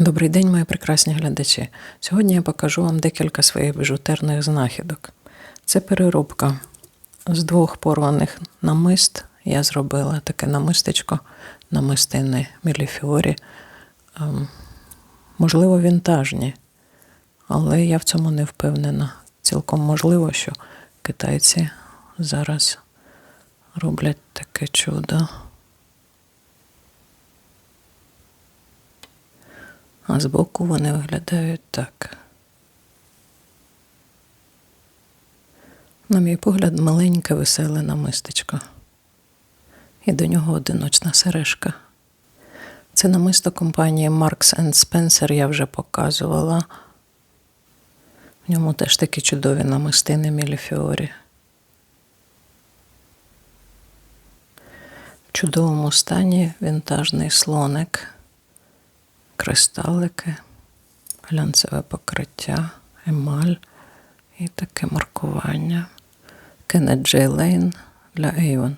Добрий день, мої прекрасні глядачі. Сьогодні я покажу вам декілька своїх біжутерних знахідок. Це переробка з двох порваних намист. Я зробила таке намистечко намистини Міліфіорі. Ем, Можливо, вінтажні, але я в цьому не впевнена. Цілком можливо, що китайці зараз роблять таке чудо. А збоку вони виглядають так. На мій погляд, маленьке веселе намистечко. І до нього одиночна сережка. Це намисто компанії Marks Spencer я вже показувала. В ньому теж такі чудові намистини Міліфіорі. В чудовому стані вінтажний слоник, кристалики, глянцеве покриття, емаль і таке маркування. Джей Лейн для Avon.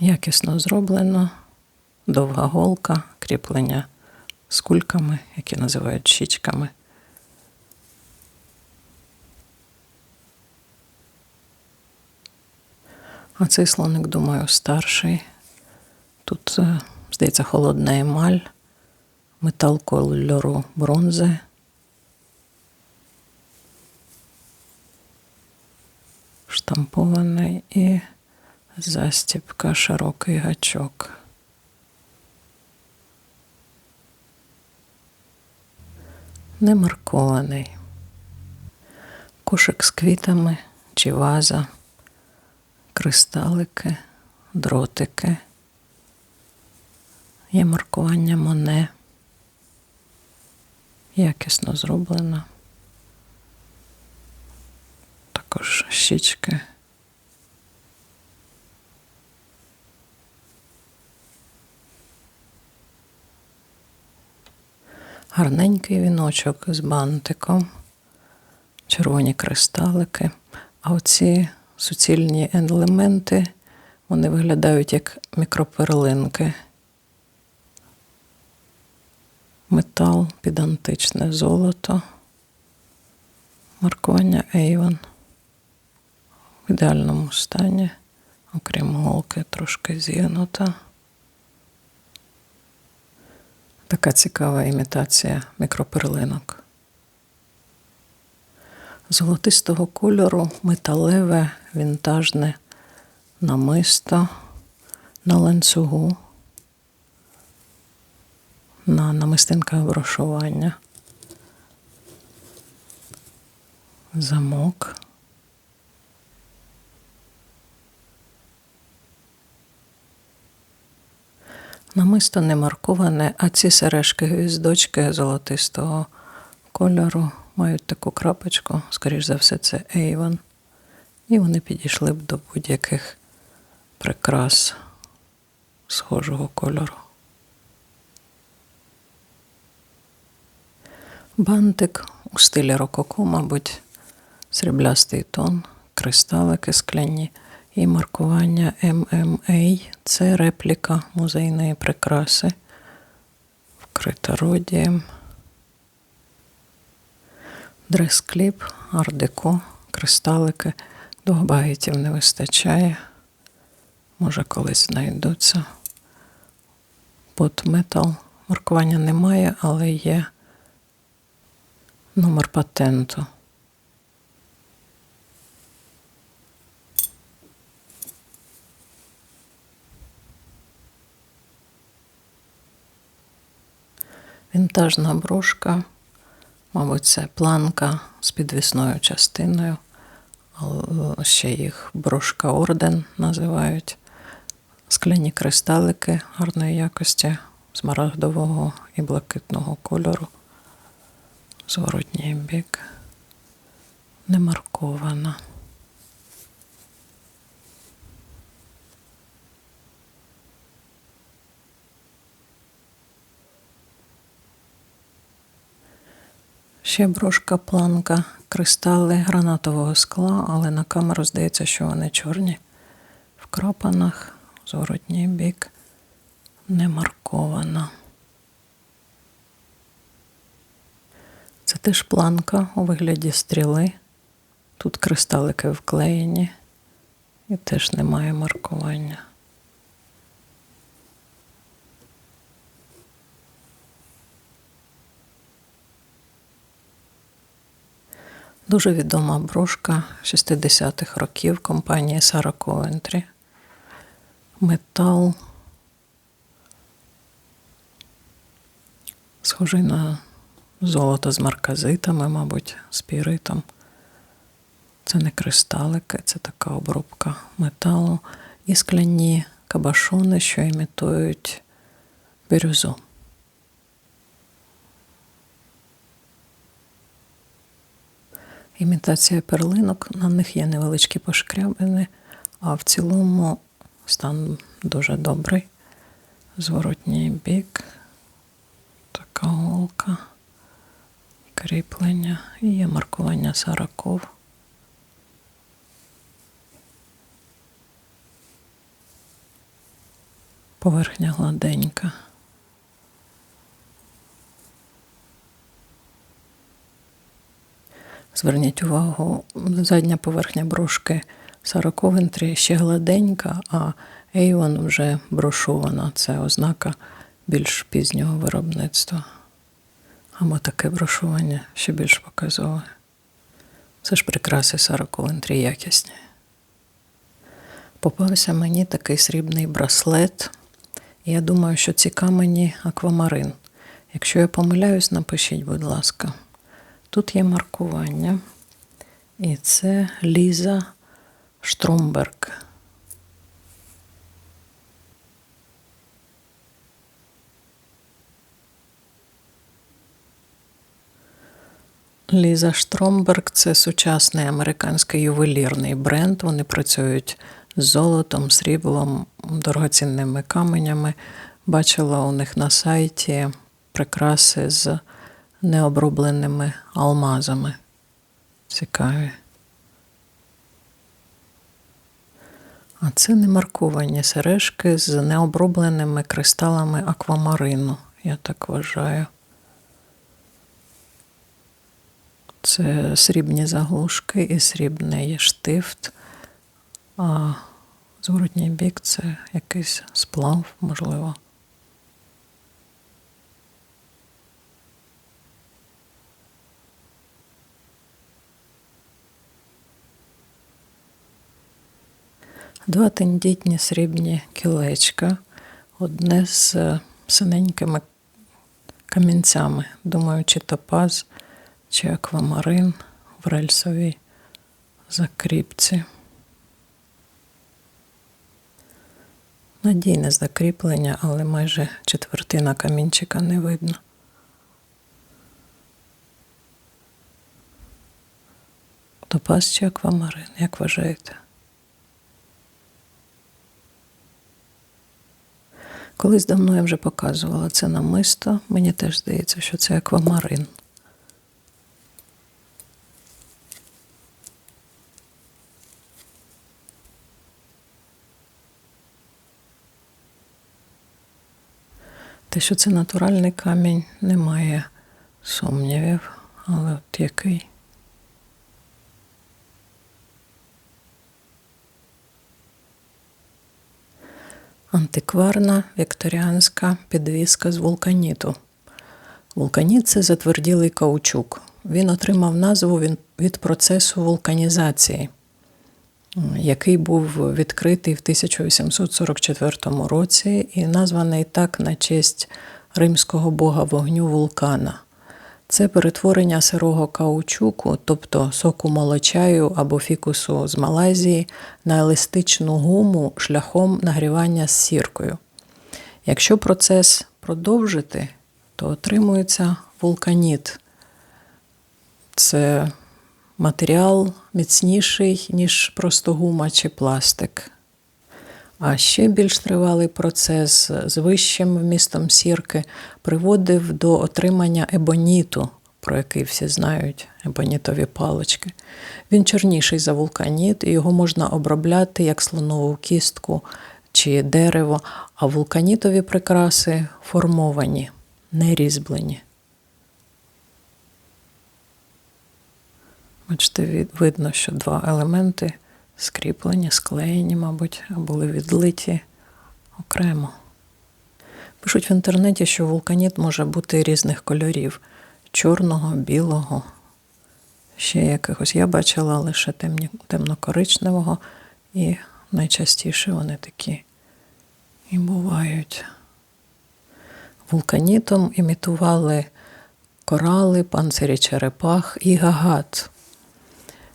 Якісно зроблено, довга голка, кріплення з кульками, які називають щічками. А цей слоник, думаю, старший. Тут, е, здається, холодна емаль, метал кольору бронзи. Штампований і застіпка, широкий гачок. Не маркований. Кошик з квітами чи ваза, кристалики, дротики. Є маркування Моне. Якісно зроблено. Також щічки. Гарненький віночок з бантиком, червоні кристалики. А оці суцільні елементи, вони виглядають як мікроперлинки. Метал під античне золото. Маркування Avon в ідеальному стані, окрім голки, трошки зігнута. Така цікава імітація мікроперлинок. Золотистого кольору металеве, вінтажне намисто на ланцюгу, на намистинках брошування, замок. Намисто не марковане, а ці сережки гвіздочки золотистого кольору мають таку крапочку, скоріш за все, це Avon. І вони підійшли б до будь-яких прикрас схожого кольору. Бантик у стилі рококо, мабуть, сріблястий тон, кристалики скляні і маркування MMA – це репліка музейної прикраси, вкрита родієм. Дрес-кліп, ардеко, кристалики. Двох багетів не вистачає. Може, колись знайдуться. Под метал маркування немає, але є номер патенту. Вінтажна брошка, мабуть, це планка з підвісною частиною, ще їх брошка орден називають. Скляні кристалики гарної якості, смарагдового і блакитного кольору. Зворотній бік. Не маркована. Ще брошка планка, кристали гранатового скла, але на камеру здається, що вони чорні. В крапанах, зворотній бік, не маркована. Теж планка у вигляді стріли. Тут кристалики вклеєні і теж немає маркування. Дуже відома брошка 60-х років компанії Сара Ковентрі. Метал. Схожий на золото з марказитами, мабуть, з піритом. Це не кристалики, це така обробка металу і скляні кабашони, що імітують бірюзу. Імітація перлинок, на них є невеличкі пошкрябини, а в цілому стан дуже добрий. Зворотній бік, така голка, кріплення і є маркування сараков. Поверхня гладенька. Зверніть увагу, задня поверхня брошки Сара Ковентрі ще гладенька, а Avon вже брошована. Це ознака більш пізнього виробництва. Або таке брошування ще більш показове. Це ж прикраси Сара Ковентрі якісні. Попався мені такий срібний браслет. Я думаю, що ці камені аквамарин. Якщо я помиляюсь, напишіть, будь ласка. Тут є маркування. І це Ліза Штромберг. Ліза Штромберг це сучасний американський ювелірний бренд. Вони працюють з золотом, сріблом, дорогоцінними каменями. Бачила у них на сайті прикраси з необробленими алмазами. Цікаві. А це не марковані сережки з необробленими кристалами аквамарину, я так вважаю. Це срібні заглушки і срібний штифт, а зворотній бік це якийсь сплав, можливо. Два тендітні срібні кілечка, одне з синенькими камінцями. Думаю, чи топаз, чи аквамарин в рельсовій закріпці. Надійне закріплення, але майже четвертина камінчика не видно. Топаз чи аквамарин, як вважаєте? Колись давно я вже показувала це намисто. Мені теж здається, що це аквамарин. Те, що це натуральний камінь, немає сумнівів, але от який. Антикварна вікторіанська підвіска з вулканіту. Вулканіт це затверділий каучук. Він отримав назву від процесу вулканізації, який був відкритий в 1844 році і названий так на честь римського бога вогню вулкана. Це перетворення сирого каучуку, тобто соку молочаю або фікусу з Малайзії, на еластичну гуму шляхом нагрівання з сіркою. Якщо процес продовжити, то отримується вулканіт. Це матеріал міцніший, ніж просто гума чи пластик. А ще більш тривалий процес з вищим вмістом сірки приводив до отримання ебоніту, про який всі знають, ебонітові палички. Він чорніший за вулканіт, і його можна обробляти як слонову кістку чи дерево, а вулканітові прикраси формовані, не різьблені. Бачите, видно, що два елементи скріплені, склеєні, мабуть, а були відлиті окремо. Пишуть в інтернеті, що вулканіт може бути різних кольорів: чорного, білого, ще якихось. Я бачила лише темно-коричневого, і найчастіше вони такі і бувають. Вулканітом імітували корали, панцирі черепах і гагат.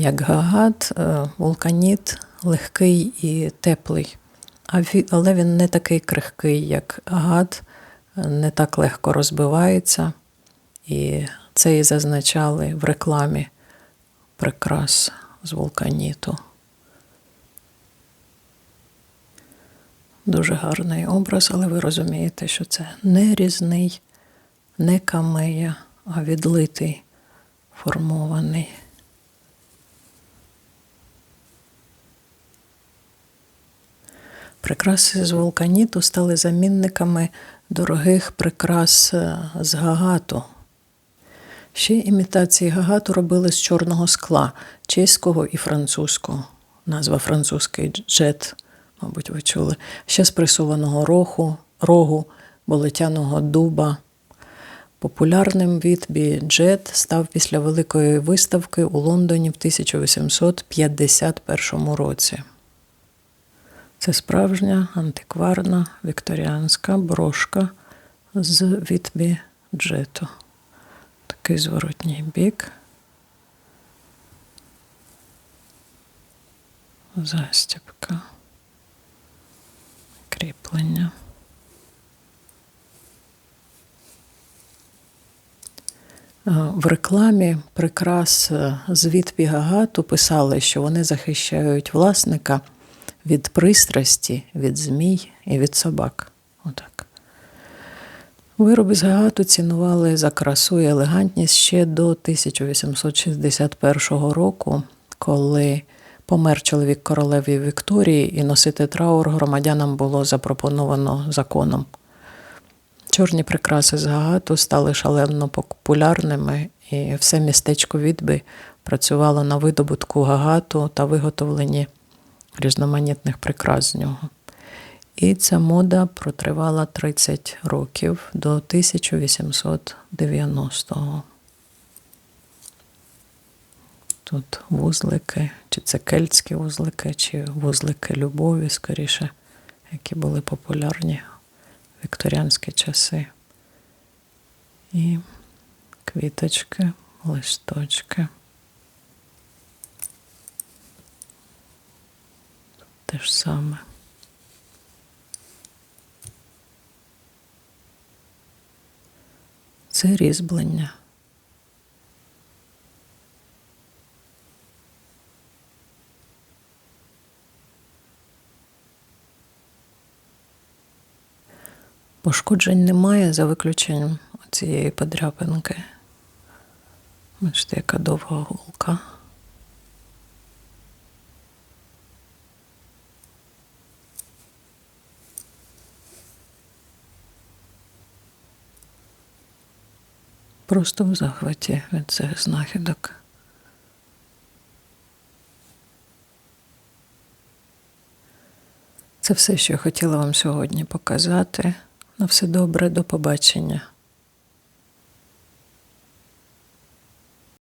Як гагат, е, вулканіт легкий і теплий, але він не такий крихкий, як агат, не так легко розбивається. І це і зазначали в рекламі прикрас з вулканіту. Дуже гарний образ, але ви розумієте, що це не різний, не камея, а відлитий, формований. Прикраси з вулканіту стали замінниками дорогих прикрас е, з гагату. Ще імітації гагату робили з чорного скла, чеського і французького. Назва французький джет, мабуть, ви чули. Ще з пресованого рогу, болетяного дуба. Популярним відбій джет став після Великої виставки у Лондоні в 1851 році. Це справжня антикварна вікторіанська брошка з відбі джету. Такий зворотній бік. Застібка. Кріплення. В рекламі прикрас е, з відбі гагату писали, що вони захищають власника від пристрасті, від змій і від собак. Отак. Вироби з гагату цінували за красу і елегантність ще до 1861 року, коли помер чоловік королеві Вікторії, і носити траур громадянам було запропоновано законом. Чорні прикраси з гагату стали шалено популярними, і все містечко Відби працювало на видобутку гагату та виготовленні різноманітних прикрас з нього. І ця мода протривала 30 років до 1890-го. Тут вузлики, чи це кельтські вузлики, чи вузлики любові, скоріше, які були популярні в вікторіанські часи. І квіточки, листочки. Те ж саме. Це різьблення. Пошкоджень немає за виключенням цієї подряпинки. Бачите, яка довга голка. Просто в захваті від цих знахідок. Це все, що я хотіла вам сьогодні показати. На все добре, до побачення.